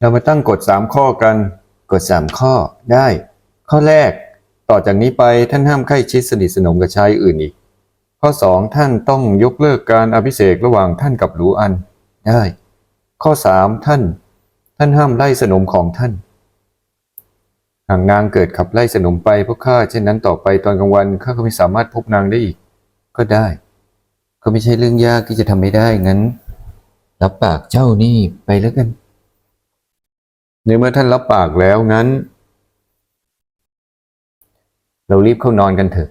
เรามาตั้งกฎสามข้อกัน กฎสามข้อได้ ข้อแรก ต่อจากนี้ไปท่านห้ามใกล้ชิดสนิทสนมกับชายอื่นอีก ข้อสองท่านต้องยกเลิกการอภิเษกระหว่างท่านกับหลูอันได้ ข้อสามท่าน ท่านห้ามไล่สนมของท่าน หากนางเกิดขับไล่สนมไปเพราะข้าเช่นนั้นต่อไปตอนกลางวันข้าก็ไม่สามารถพบนางได้อีก ก็ได้ ก็ไม่ใช่เรื่องยากที่จะทำไม่ได้งั้น รับปากเจ้านี่ไปแล้วกัน ในเมื่อท่านรับปากแล้วงั้น เรารีบเข้านอนกันเถอะ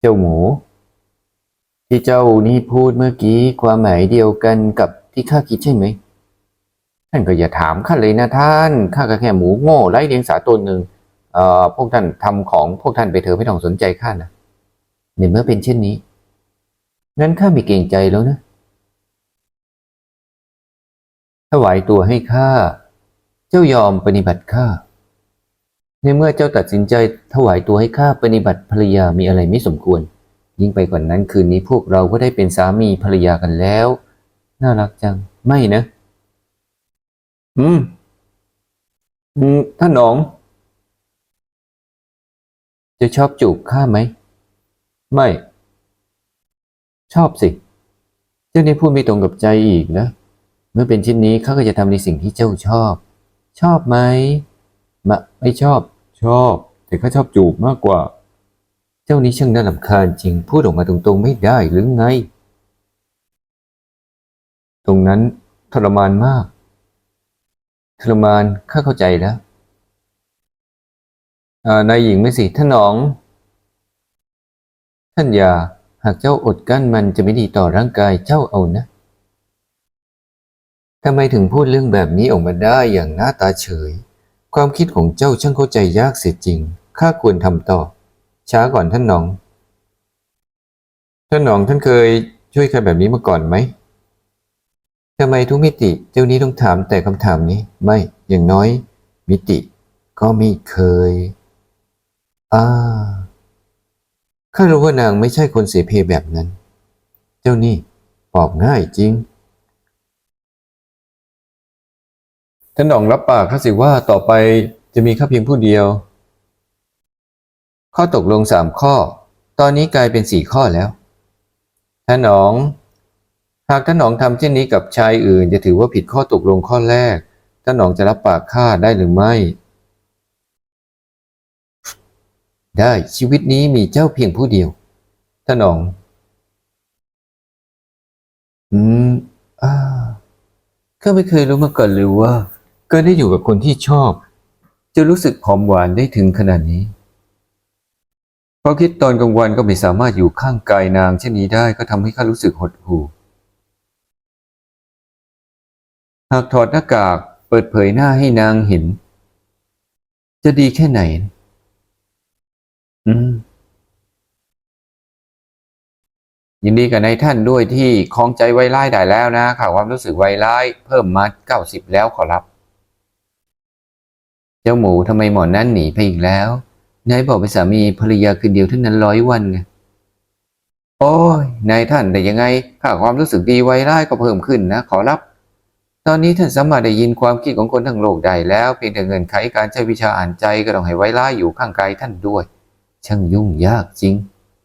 เจ้าหมู ที่เจ้านี่พูดเมื่อกี้ความหมายเดียวกันกับที่ข้าคิดใช่ไหมท่านก็อย่าถามข้าเลยนะท่านข้าก็แค่หมูโง่ไร้เดียงสาตัวหนึ่งเอ่อพวกท่านทำของพวกท่านไปเถอะไม่ต้องสนใจข้านะในเมื่อเป็นเช่นนี้ งั้นข้าไม่เกรงใจแล้วนะถวายตัวให้ข้า เจ้ายอมปฏิบัติข้า ในเมื่อเจ้าตัดสินใจถวายตัวให้ข้าปฏิบัติภรรยามีอะไรไม่สมควร ยิ่งไปกว่านั้นคืนนี้พวกเราก็ได้เป็นสามีภรรยากันแล้ว น่ารักจัง ไม่นะ อืม อืม ท่านหนอง จะชอบจูบข้าไหม ไม่ ชอบสิ เจ้านี่พูดไม่ตรงกับใจอีกนะ เมื่อเป็นเช่นนี้ข้าก็จะทำในสิ่งที่เจ้าชอบ ชอบไหมมะไม่ชอบ ชอบ แต่ข้าชอบจูบมากกว่า เจ้านี้ช่างน่ารำคาญจริง พูดออกมาตรงๆไม่ได้หรือไง ตรงนั้นทรมานมาก ทรมานข้าเข้าใจแล้วนายหญิงไม่สิท่านหนอง ท่านยา หากเจ้าอดกั้นมันจะไม่ดีต่อร่างกายเจ้าเอานะทำไมถึงพูดเรื่องแบบนี้ออกมาได้อย่างหน้าตาเฉย ความคิดของเจ้าช่างเข้าใจยากเสียจริง ข้าควรทำต่อ ช้าก่อนท่านหนอง ท่านหนองท่านเคยช่วยใครแบบนี้มาก่อนไหมทำไมทุกมิติเจ้านี้ต้องถามแต่คำถามนี้ ไม่ อย่างน้อย มิติ ก็ไม่เคยอ่า ข้ารู้ว่านางไม่ใช่คนเสเพแบบนั้น เจ้านี่ปอบง่ายจริง ท่านหนองรับปากข้าสิว่าต่อไปจะมีข้าเพียงผู้เดียว ข้อตกลงสามข้อ ตอนนี้กลายเป็นสี่ข้อแล้ว ท่านหนอง หากท่านหนองทำเช่นนี้กับชายอื่น จะถือว่าผิดข้อตกลงข้อแรก ท่านหนองจะรับปากข้าได้หรือไม่ ได้ชีวิตนี้มีเจ้าเพียงผู้เดียวท่านอง อืม อ่าข้าไม่เคยรู้มาก่อนเลยว่าการได้อยู่กับคนที่ชอบ จะรู้สึกหอมหวานได้ถึงขนาดนี้เพราะคิดตอนกลางวันก็ไม่สามารถอยู่ข้างกายนางเช่นนี้ได้ก็ทำให้ข้ารู้สึกหดหู่หากถอดหน้ากากเปิดเผยหน้าให้นางเห็น จะดีแค่ไหน อืมยินดีกับในท่านด้วยที่คล้องใจไว้ไล่ได้แล้วนะข่าวความรู้สึกไว้ไล่เพิ่มมาเก้าสิบแล้วขอรับ เจ้าหมูทำไมหมอนั่นหนีไปอีกแล้วนายบอกเป็นสามีภรรยาคืนเดียวเท่านั้นร้อยวันไงโอ้ยนายท่านแต่ยังไงข่าความรู้สึกดีไว้ไล่ก็เพิ่มขึ้นนะขอรับ ตอนนี้ท่านสามารถได้ยินความคิดของคนทั้งโลกได้แล้ว เพียงแต่เงินไขการใช้วิชาอ่านใจก็ต้องให้ไว้ไล่อยู่ข้างกายท่านด้วย ช่างยุ่งยากจริง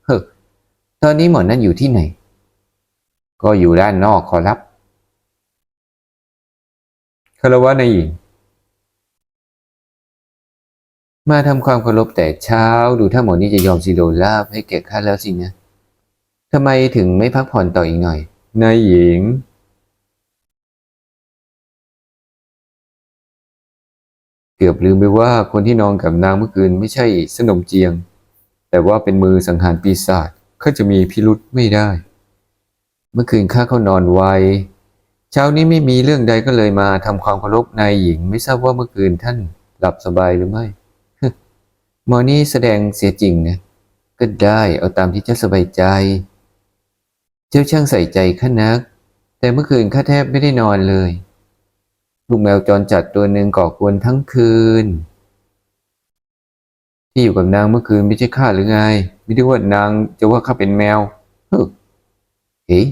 เฮ้อตอนนี้หมอนั่นอยู่ที่ไหน ก็อยู่ด้านนอกขอรับคารวะนายหญิง มาทำความเคารพแต่เช้า ดูถ้าหมอนี่จะยอมสิโลลาบให้แก่ข้าแล้วสินะทำไมถึงไม่พักผ่อนต่ออีกหน่อย นายหญิง เกือบลืมไปว่าคนที่นอนกับนางเมื่อคืนไม่ใช่สนมเจียง แต่ว่าเป็นมือสังหารปีศาจข้าจะมีพิรุษไม่ได้ เมื่อคืนข้าเข้านอนไว เช้านี้ไม่มีเรื่องใดก็เลยมาทำความเคารพนายหญิง ไม่ทราบว่าเมื่อคืนท่านหลับสบายหรือไม่หมอนี่แสดงเสียจริงนะ ก็ได้เอาตามที่เจ้าสบายใจ เจ้าช่างใส่ใจข้านัก แต่เมื่อคืนข้าแทบไม่ได้นอนเลย ลูกแมวจรจัดตัวหนึ่งก่อกวนทั้งคืน ที่อยู่กับนางเมื่อคืนไม่ใช่ข้าหรือไง ไม่ได้ว่านางจะว่าข้าเป็นแมวเฮ้เฮ้ย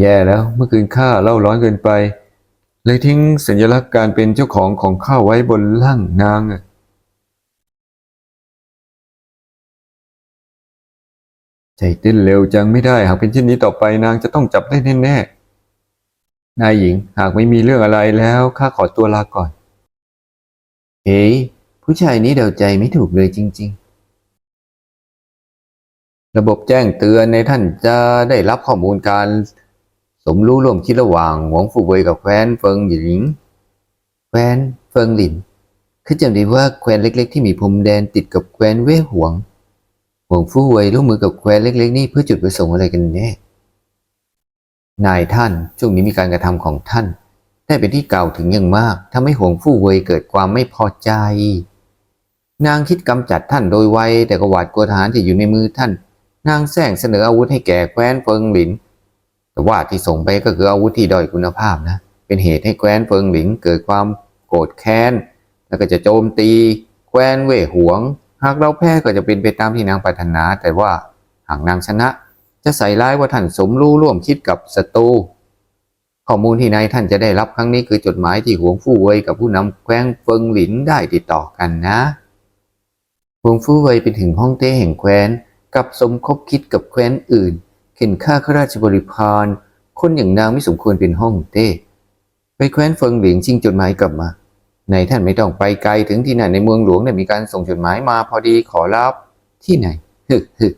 แย่แล้วเมื่อคืนข้าเล่าร้อนเกินไป เลยทิ้งสัญลักษณ์การเป็นเจ้าของของข้าไว้บนล่างนางอะใจเต้นเร็วจังไม่ได้ หากเป็นเช่นนี้ต่อไปนางจะต้องจับได้แน่ๆ นายหญิงหากไม่มีเรื่องอะไรแล้วข้าขอตัวลาก่อน เฮ้ยผู้ชายนี้เดาใจไม่ถูกเลยจริง ๆ ระบบแจ้งเตือนในท่านจะได้รับข้อมูลการ สมรู้ร่วมคิดระหว่างหวงฟูเวยกับแคว้นเฟิงหญิงแคว้นเฟิงหลินคือจำได้ว่าแคว้นเล็ก ๆ ที่มีพรมแดนติดกับแคว้นเว่ยหวงหวงฟู่เวยร่วมมือกับแคว้นเล็ก ๆ นี่เพื่อจุดประสงค์อะไรกันแน่ นายท่านช่วงนี้มีการกระทำของท่าน ได้เป็นที่กล่าวถึงอย่างมากทำให้หวงฟู่เวยเกิดความไม่พอใจ นางคิดกำจัดท่านโดยไวแต่ก็หวาดกลัวทหารที่อยู่ในมือท่าน นางแซงเสนออาวุธให้แก่แคว้นเฟิงหลิน แต่ว่าที่ส่งไปก็คืออาวุธที่ด้อยคุณภาพนะ เป็นเหตุให้แคว้นเฟิงหลินเกิดความโกรธแค้น แล้วก็จะโจมตี แคว้นเว่ยหวง หากเราแพ้ก็จะเป็นไปตามที่นางปรารถนา แต่ว่าหากนางชนะ จะใส่ร้ายว่าท่านสมรู้ร่วมคิดกับศัตรูข้อมูลที่นายท่านจะได้รับครั้งนี้คือจดหมายที่หวงฟู่เว่ยกับผู้นำแคว้นเฟิงหลินได้ติดต่อกันนะหวงฟู่เว่ยเป็นถึงห้องเต้แห่งแคว้นกับสมคบคิดกับแคว้นอื่น เข็นฆ่าข้าราชบริพารคนอย่างนางไม่สมควรเป็นห้องเต้ไปแคว้นเฟิงหลิงชิงจดหมายกลับมานายท่านไม่ต้องไปไกลถึงที่นั่นในเมืองหลวงเนี่ยมีการส่งจดหมายมาพอดีขอรับที่ไหนฮึฮึ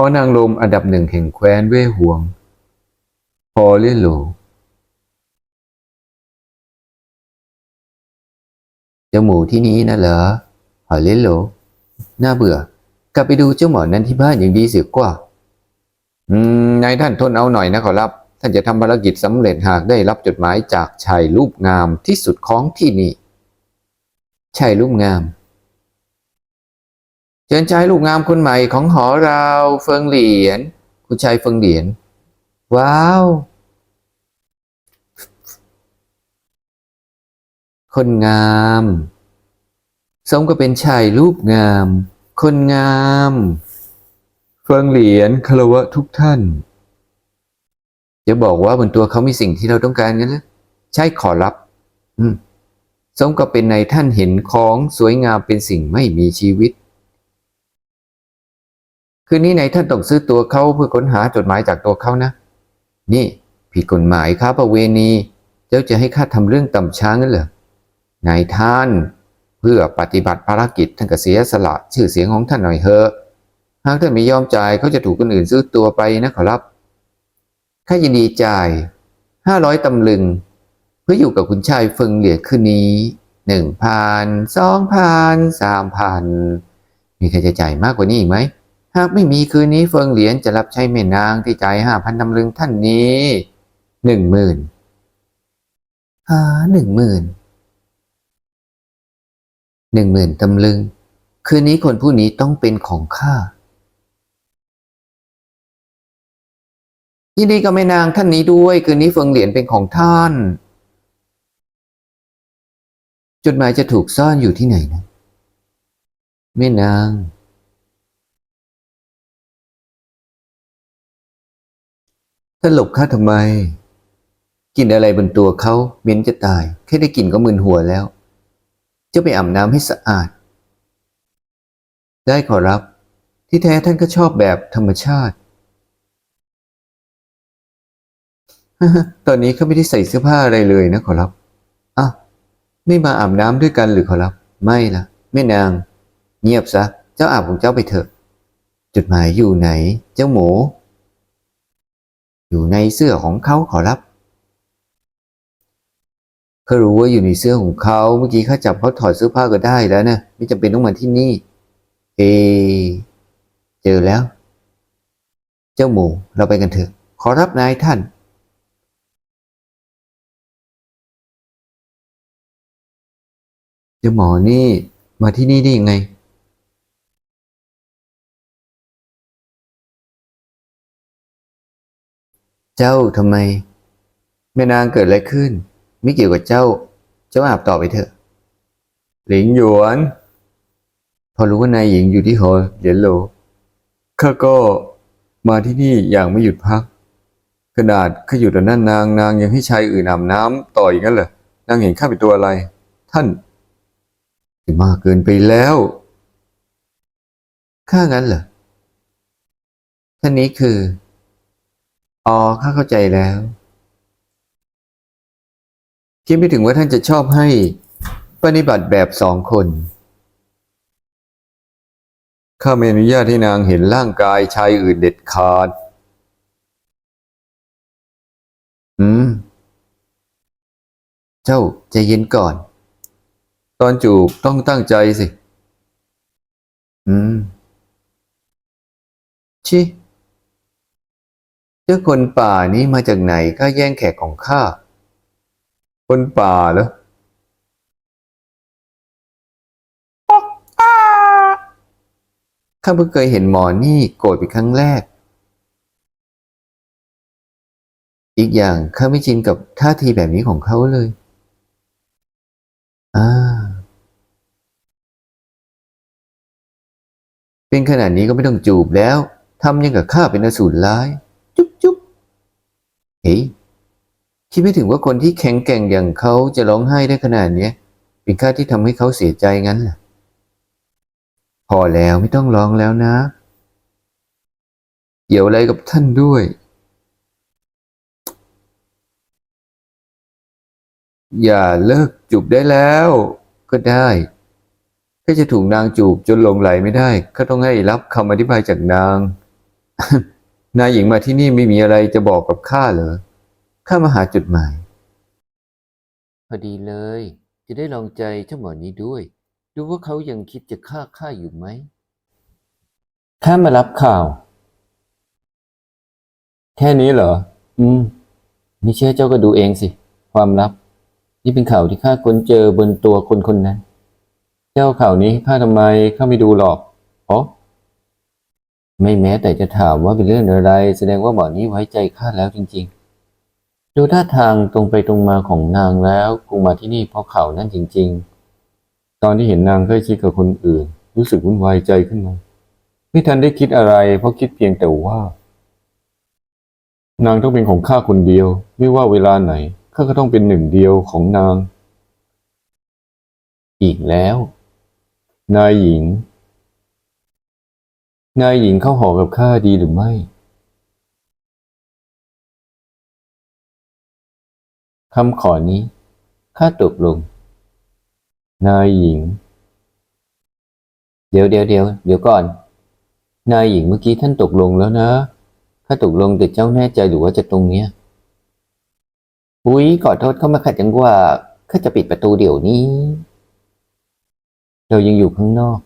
อนางลมอันดับหนึ่งแห่งแคว้นเว่ยหวง พอเลี่ยนโหลเจ้าหมูที่นี้นะเหรอพอเลี่ยนโหลน่าเบื่อ กลับไปดูเจ้าหมอนั้นที่บ้านอย่างดีเสียกว่า อืมนายท่านทนเอาหน่อยนะขอรับ ท่านจะทำภารกิจสำเร็จหากได้รับจดหมายจากชายรูปงามที่สุดของที่นี่ชายรูปงาม เชิญชายรูปงามคนใหม่ของหอเราเฟิงเหลียนคุณชายเฟิงเหลียนว้าว คนงามสมก็เป็นชายรูปงาม คนงาม เฟิงเหลียนคารวะทุกท่านจะบอกว่าบนตัวเขามีสิ่งที่เราต้องการกันนะใช่ขอรับ อืมสมก็เป็นในท่านเห็นของสวยงามเป็นสิ่งไม่มีชีวิต คืนนี้ในท่านต้องซื้อตัวเขาเพื่อค้นหาจดหมายจากตัวเขานะ นี่ผิดกฎหมายค้าประเวณี เจ้าจะให้ข้าทำเรื่องต่ำช้างั้นเหรอนายท่าน เพื่อปฏิบัติภารกิจท่านก็เสียสละชื่อเสียงของท่านหน่อยเถอะหากท่านไม่ยอมจ่ายเขาจะถูกคนอื่นซื้อตัวไปนะขอรับข้ายินดีจ่ายห้าร้อยตำลึง เพื่ออยู่กับคุณชายเฟิงเหลียคืนนี้หนึ่งพันสองพันสามพันมีใครจะจ่ายมากกว่านี้อีกไหม หากไม่มีคืนนี้เฟิงเหรียญจะรับใช้แม่นางที่จ่ายห้าพันตำลึงท่านนี้หนึ่งหมื่นหาหนึ่งหมื่นหนึ่งหมื่นตำลึง คืนนี้คนผู้นี้ต้องเป็นของข้ายินดีกับแม่นางท่านนี้ด้วย คืนนี้เฟิงเหรียญเป็นของท่าน จดหมายจะถูกซ่อนอยู่ที่ไหนนะแม่นาง ท่าหลบข้าทำไม กินอะไรบนตัวเขาเหม็นจะตาย แค่ได้กลิ่นก็มึนหัวแล้ว จะไปอาบน้ำให้สะอาด ได้ขอรับ ที่แท้ท่านก็ชอบแบบธรรมชาติ ตอนนี้เขาไม่ได้ใส่เสื้อผ้าอะไรเลยนะขอรับอะไม่มาอาบน้ำด้วยกันหรือขอรับ ไม่ล่ะ แม่นาง เงียบซะ เจ้าอาบของเจ้าไปเถอะ จุดหมายอยู่ไหน เจ้าหมู อยู่ในเสื้อของเขาขอรับเขารู้ว่าอยู่ในเสื้อของเขาเมื่อกี้ข้าจับเขาถอดเสื้อผ้าก็ได้แล้วนะไม่จำเป็นต้องมาที่นี่ เอ เจอแล้ว เจ้าหมูเราไปกันเถอะ ขอรับนายท่าน เจ้าหมอนี่มาที่นี่ได้ยังไง เจ้าทำไม แม่นางเกิดอะไรขึ้น ไม่เกี่ยวกับเจ้า เจ้าอาบต่อไปเถอะ หลิงหยวน พอรู้ว่านายหญิงอยู่ที่หอเหรียญโหลข้าก็มาที่นี่อย่างไม่หยุดพัก ขนาดข้าอยู่ต่อหน้านางนางยังให้ชายอื่นอาบน้ำต่ออย่างนั้นเหรอนางเห็นข้าเป็นตัวอะไร ท่านมากเกินไปแล้วข้างั้นเหรอท่านนี้คือ อ๋อข้าเข้าใจแล้วคิดไม่ถึงว่าท่านจะชอบให้ปฏิบัติแบบสองคนข้าไม่อนุญาตให้นางเห็นร่างกายชายอื่นเด็ดขาด อืม เจ้าใจเย็นก่อน ตอนจูบต้องตั้งใจสิ อืม ชิ เจ้าคนป่านี้มาจากไหนข้าแย่งแขกของข้า คนป่าเหรอข้าเพิ่งเคยเห็นหมอนี่โกรธเป็นครั้งแรก อีกอย่างข้าไม่ชินกับท่าทีแบบนี้ของเขาเลย อ่า เป็นขนาดนี้ก็ไม่ต้องจูบแล้ว ทำยังกับข้าเป็นอสูรร้าย เฮ้ยคิดไม่ถึงว่าคนที่แข็งแกร่งอย่างเขาจะร้องไห้ได้ขนาดเนี้ยเป็นข้าที่ทำให้เขาเสียใจงั้นเหรอพอแล้วไม่ต้องร้องแล้วนะ เกี่ยวอะไรกับท่านด้วย อย่าเลิกจูบได้แล้ว ก็ได้ก็จะถูกนางจูบจนหลงไหลไม่ได้ ก็ต้องให้รับคำอธิบายจากนาง นายหญิงมาที่นี่ไม่มีอะไรจะบอกกับข้าเหรอ ข้ามาหาจุดหมาย พอดีเลย จะได้ลองใจเจ้าหมอนี้ด้วย ดูว่าเขายังคิดจะฆ่าข้าอยู่ไหมข้ามารับข่าว แค่นี้เหรอ อืมไม่เชื่อเจ้าก็ดูเองสิ ความลับ นี่เป็นข่าวที่ข้าค้นเจอบนตัวคนคนนั้น เจ้าข่าวนี้ให้ข้าทำไมข้าไม่ดูหรอกอ๋อ ไม่แม้แต่จะถามว่าเป็นเรื่องอะไร แสดงว่าหมอนี้ไว้ใจข้าแล้วจริงๆ ดูท่าทางตรงไปตรงมาของนางแล้วคงมาที่นี่เพราะเขานั่นจริง ๆ ตอนที่เห็นนางใกล้ชิดกับคนอื่น รู้สึกวุ่นวายใจขึ้นมา ไม่ทันได้คิดอะไร เพราะคิดเพียงแต่ว่า นางต้องเป็นของข้าคนเดียว ไม่ว่าเวลาไหนข้าก็ต้องเป็นหนึ่งเดียวของนาง อีกแล้ว นายหญิง นายหญิงเข้าหอกับข้าดีหรือไม่คำขอนี้ข้าตกลง นายหญิง เดี๋ยวเดี๋ยวเดี๋ยวเดี๋ยวก่อน นายหญิงเมื่อกี้ท่านตกลงแล้วนะข้าตกลงแต่เจ้าแน่ใจหรือว่าจะตรงเนี้ยอุ๊ยขอโทษเข้ามาขัดจังว่าข้าจะปิดประตูเดี๋ยวนี้ เรายังอยู่ข้างนอก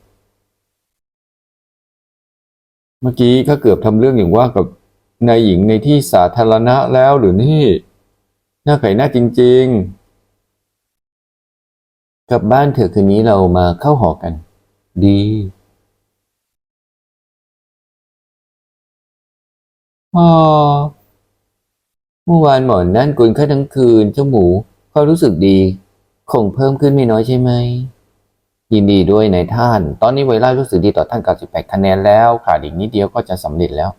เมื่อกี้ข้าเกือบทำเรื่องอย่างว่ากับนายหญิงในที่สาธารณะแล้วหรือนี่น่าไข่หน้าจริง ๆ กลับบ้านเถอะคืนนี้เรามาเข้าหอกัน ดีอ๋อเมื่อวานหมอนนั่นกุนข้าทั้งคืน เจ้าหมูเขารู้สึกดี คงเพิ่มขึ้นไม่น้อยใช่ไหม ยินดีด้วยในท่าน ตอนนี้ไวรัสรู้สึกดีต่อท่าน 98 คะแนนแล้วขาดอีกนิดเดียวก็จะสำเร็จแล้ว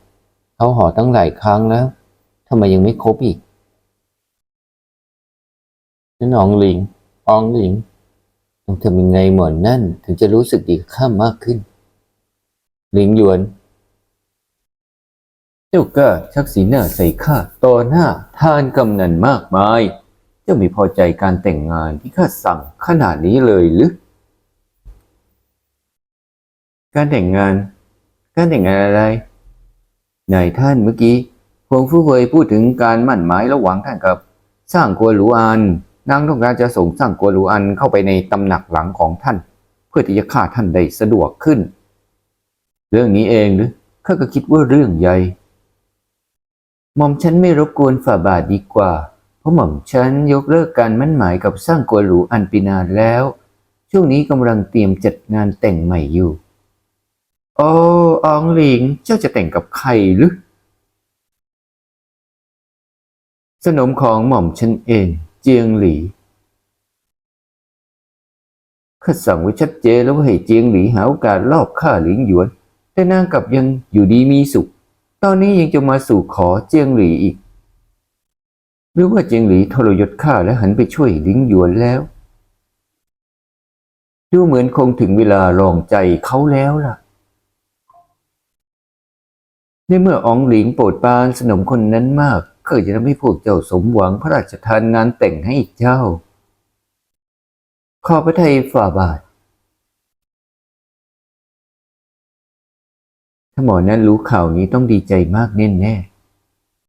เขาห่อตั้งหลายครั้งแล้วทำไมยังไม่ครบอีกนั่นอองหลิงอองหลิงต้องทำยังไงเหมือนนั่น ถึงจะรู้สึกดีกข้ามากขึ้น หลิงหยวน เจ้าก็ชักสีหน้าใส่ข้าต่อหน้าทานกำนันมากมาย เจ้าไม่พอใจการแต่งงานที่ข้าสั่งขนาดนี้เลยหรือ การแต่งงาน การแต่งงานอะไรนายท่านเมื่อกี้พวงฟู่เวยพูดถึงการมั่นหมายระหว่างท่านกับ สร้างกัวหลูอัน นางต้องการจะส่งสร้างกัวหลูอันเข้าไปในตำหนักหลังของท่าน เพื่อที่จะฆ่าท่านได้สะดวกขึ้น เรื่องนี้เองหรือข้าก็คิดว่าเรื่องใหญ่หม่อมฉันไม่รบกวนฝ่าบาทดีกว่า เพราะหม่อมฉันยกเลิกการมั่นหมายกับสร้างกัวหลูอันปีนานแล้ว ช่วงนี้กำลังเตรียมจัดงานแต่งใหม่อยู่ โอ้อองหลิง เจ้าจะแต่งกับใครหรือ สนมของหม่อมฉันเอง เจียงหลีข้าสั่งไว้ชัดเจนแล้วว่าให้เจียงหลีหาโอกาสลอบฆ่าหลิงหยวน แต่นางกลับยังอยู่ดีมีสุข ตอนนี้ยังจะมาสู่ขอเจียงหลีอีก หรือว่าเจียงหลีทรยศข้าและหันไปช่วยหลิงหยวนแล้ว ดูเหมือนคงถึงเวลาลองใจเขาแล้วล่ะ ในเมื่ออองหลิงโปรดปานสนมคนนั้นมากก็จะทำให้พวกเจ้าสมหวังพระราชทานงานแต่งให้เจ้า ขอพระทัยฝ่าบาท ถ้าหมอนั้นรู้ข่าวนี้ต้องดีใจมากแน่แน่